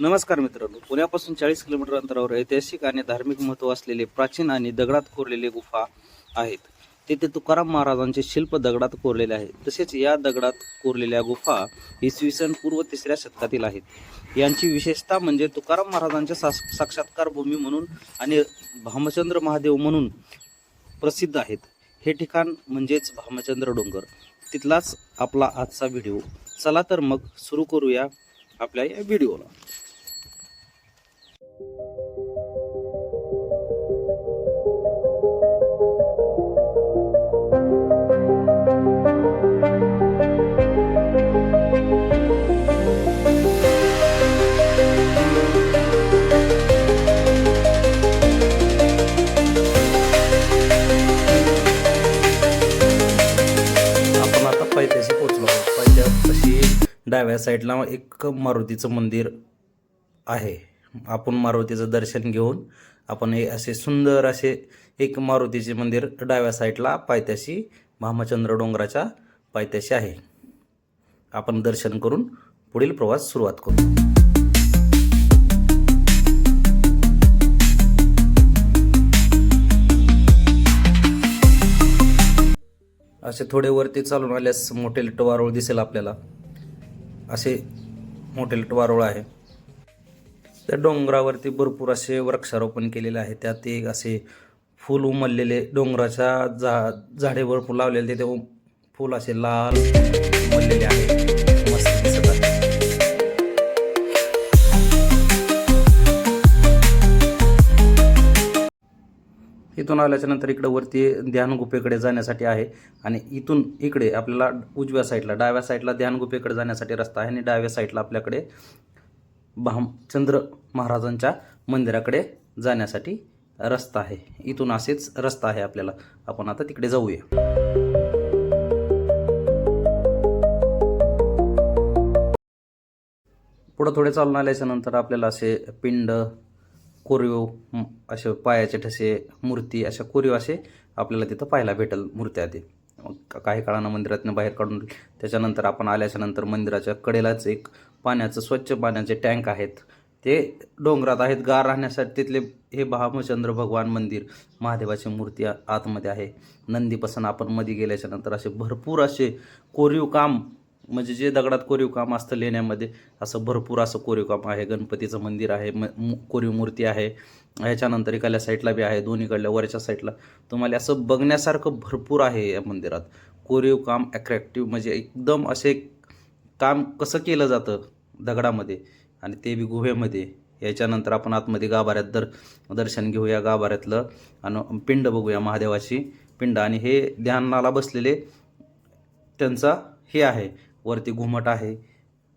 नमस्कार मित्रांनो. पुण्यापासून चाळीस किलोमीटर अंतरावर ऐतिहासिक आणि धार्मिक महत्त्व असलेले प्राचीन आणि दगडात कोरलेले गुफा आहेत. तेथे तुकाराम महाराजांचे शिल्प दगडात कोरलेले आहे. तसेच या दगडात कोरलेल्या गुफा इसवी सन पूर्व तिसऱ्या शतकातील आहेत. यांची विशेषता म्हणजे तुकाराम महाराजांच्या साक्षात्कार भूमी म्हणून आणि भामचंद्र महादेव म्हणून प्रसिद्ध आहेत. हे ठिकाण म्हणजेच भामचंद्र डोंगर. तिथलाच आपला आजचा व्हिडिओ. चला तर मग सुरू करूया आपल्या या व्हिडिओला. डाव्या साईडला एक मारुतीचं मंदिर आहे. आपण मारुतीचं दर्शन घेऊन आपण हे असे सुंदर असे एक मारुतीचे मंदिर डाव्या साईडला पायथ्याशी भामचंद्र डोंगराच्या पायथ्याशी आहे. आपण दर्शन करून पुढील प्रवास सुरुवात करू. असे थोडे वरती चालून आल्यास मोठे लिटवारोळ दिसेल आपल्याला. असे मोठे लिटवारोळ आहे. त्या डोंगरावरती भरपूर असे वृक्षारोपण केलेले आहे. त्यात एक असे फूल उमललेले डोंगराच्या झा झाडे भरपूर लावलेले ते फूल असे लाल उमललेले आहे इथून आल्याच्यानंतर इकडे वरती ध्यान गुफेकडे जाण्यासाठी आहे. आणि इथून इकडे आपल्याला उजव्या साईडला डाव्या साईडला ध्यान गुफेकडे जाण्यासाठी रस्ता आहे आणि डाव्या साईडला आपल्याकडे भामचंद्र महाराजांच्या मंदिराकडे जाण्यासाठी रस्ता आहे. इथून असेच रस्ता आहे आपल्याला. आपण आता तिकडे जाऊया. पुढं थोडे चालून आल्याच्यानंतर आपल्याला असे पिंड कोरीव असे पायाचे ठसे मूर्ती अशा कोरीव असे आपल्याला तिथं पाहायला भेटेल मूर्त्या ते काही काळानं मंदिरातनं बाहेर काढून त्याच्यानंतर आपण आल्याच्यानंतर मंदिराच्या कडेलाच एक पाण्याचं स्वच्छ पाण्याचे टँक आहेत. ते डोंगरात आहेत. गार राहण्यासाठी तिथले हे भामचंद्र भगवान मंदिर महादेवाची मूर्ती आतमध्ये आहे. नंदीपासून आपण मध्ये गेल्याच्यानंतर असे भरपूर असे कोरीव काम म्हणजे जे दगडात कोरीव काम असतं लेण्यामध्ये असं भरपूर असं कोरीव काम आहे. गणपतीचं मंदिर आहे म कोरीव मूर्ती आहे. ह्याच्यानंतर एकाल्या साईडला बी आहे दोन्हीकडल्या वरच्या साईडला. तुम्हाला असं बघण्यासारखं भरपूर आहे या मंदिरात. कोरीव काम अट्रॅक्टिव्ह म्हणजे एकदम असे काम कसं केलं जातं दगडामध्ये आणि ते बी गुहेमध्ये. याच्यानंतर आपण आतमध्ये गाभाऱ्यात दर दर्शन घेऊया गाभाऱ्यातलं आणि पिंड बघूया महादेवाची पिंड. आणि हे ध्यानाला बसलेले त्यांचा हे आहे. वरती घुमट आहे.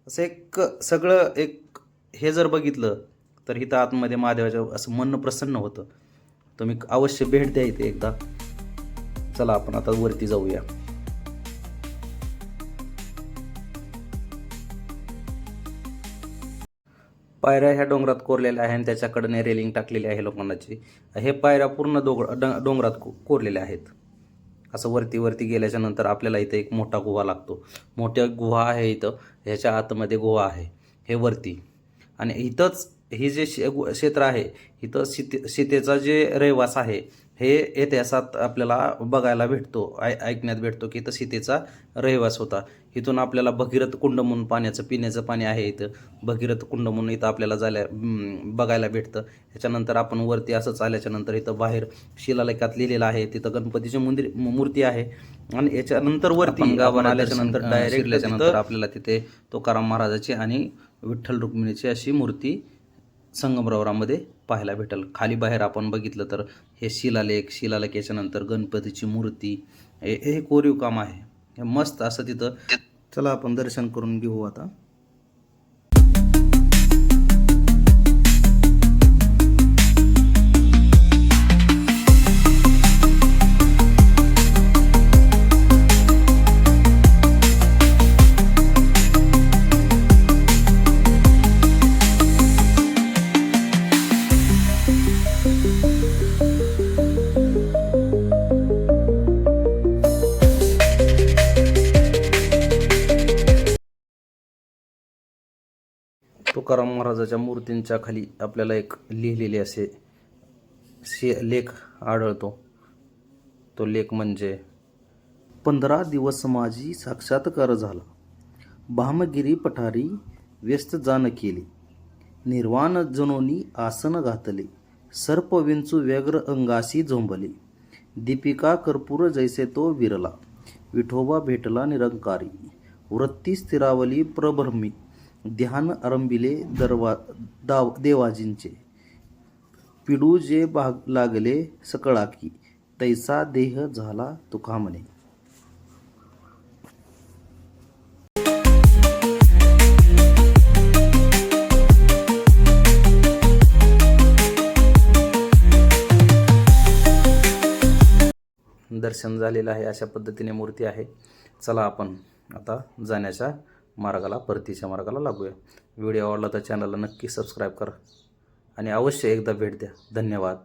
असं एक सगळं एक हे जर बघितलं तर इथं आतमध्ये महादेवाच्या असं मन प्रसन्न होतं. तुम्ही अवश्य भेट द्या इथे एकदा. चला आपण आता वरती जाऊया. पायऱ्या ह्या डोंगरात कोरलेल्या आहे आणि त्याच्याकडनं रेलिंग टाकलेली आहे लोखंडाची हे पायऱ्या पूर्ण डोंगरात कोरलेल्या आहेत. असं वरती वरती गेल्याच्यानंतर आपल्याला इथं एक मोठा गुहा लागतो. मोठ्या गुहा आहे इथं. ह्याच्या आतमध्ये गुहा आहे. हे वरती. आणि इथंच ही जे शे गु- क्षेत्र आहे इथं सीते सीतेचा जे रहिवास आहे हे इतिहासात आपल्याला बघायला भेटतो ऐ ऐकण्यात भेटतो की इथं सीतेचा रहिवास होता. इथून आपल्याला भगीरथ कुंड म्हणून पाण्याचं पिण्याचं पाणी आहे इथं. भगीरथ कुंड म्हणून इथं आपल्याला जायला बघायला भेटतं. ह्याच्यानंतर आपण वरती असं चालल्याच्या नंतर इथं बाहेर शिलालेखात लिहिलेलं आहे. तिथं गणपतीची मंदिर मूर्ती आहे. आणि याच्यानंतर वरती गावाला आल्याच्यानंतर डायरेक्ट नंतर आपल्याला तिथे तुकाराम महाराजाची आणि विठ्ठल रुक्मिणीची अशी मूर्ती संगमरवरामध्ये पाहायला भेटेल. खाली बाहेर आपण बघितलं तर हे शिलालेख शिलालेख याच्यानंतर गणपतीची मूर्ती हे हे कोरीव काम आहे. हे मस्त असं तिथं चला आपण दर्शन करून घेऊ आता. तुकाराम महाराजाच्या मूर्तींच्या खाली आपल्याला एक लिहिलेले असे शे लेख आढळतो. तो लेख म्हणजे पंधरा दिवस माझी साक्षात्कार झाला. भामगिरी पठारी व्यस्त जाण केली. निर्वाण जनोनी आसन घातले. सर्पविंचू व्यग्र अंगाशी झोंबले. दीपिका कर्पूर जैसे तो विरला. विठोबा भेटला निरंकारी. वृत्ती स्थिरावली प्रभ्रमी. ध्यान आरंभिले दरवा दाव देवाजींचे. पिडू जे भाग लागले सकळा की तैसा देह झाला तुका म्हणे. दर्शन झालेलं आहे अशा पद्धतीने मूर्ती आहे. चला आपण आता जाण्याच्या मार्गाला परतीच्या मार्गाला लागूया. व्हिडिओ आवडला तर चॅनलला नक्की सबस्क्राईब करा. आणि अवश्य एकदा भेट द्या. धन्यवाद.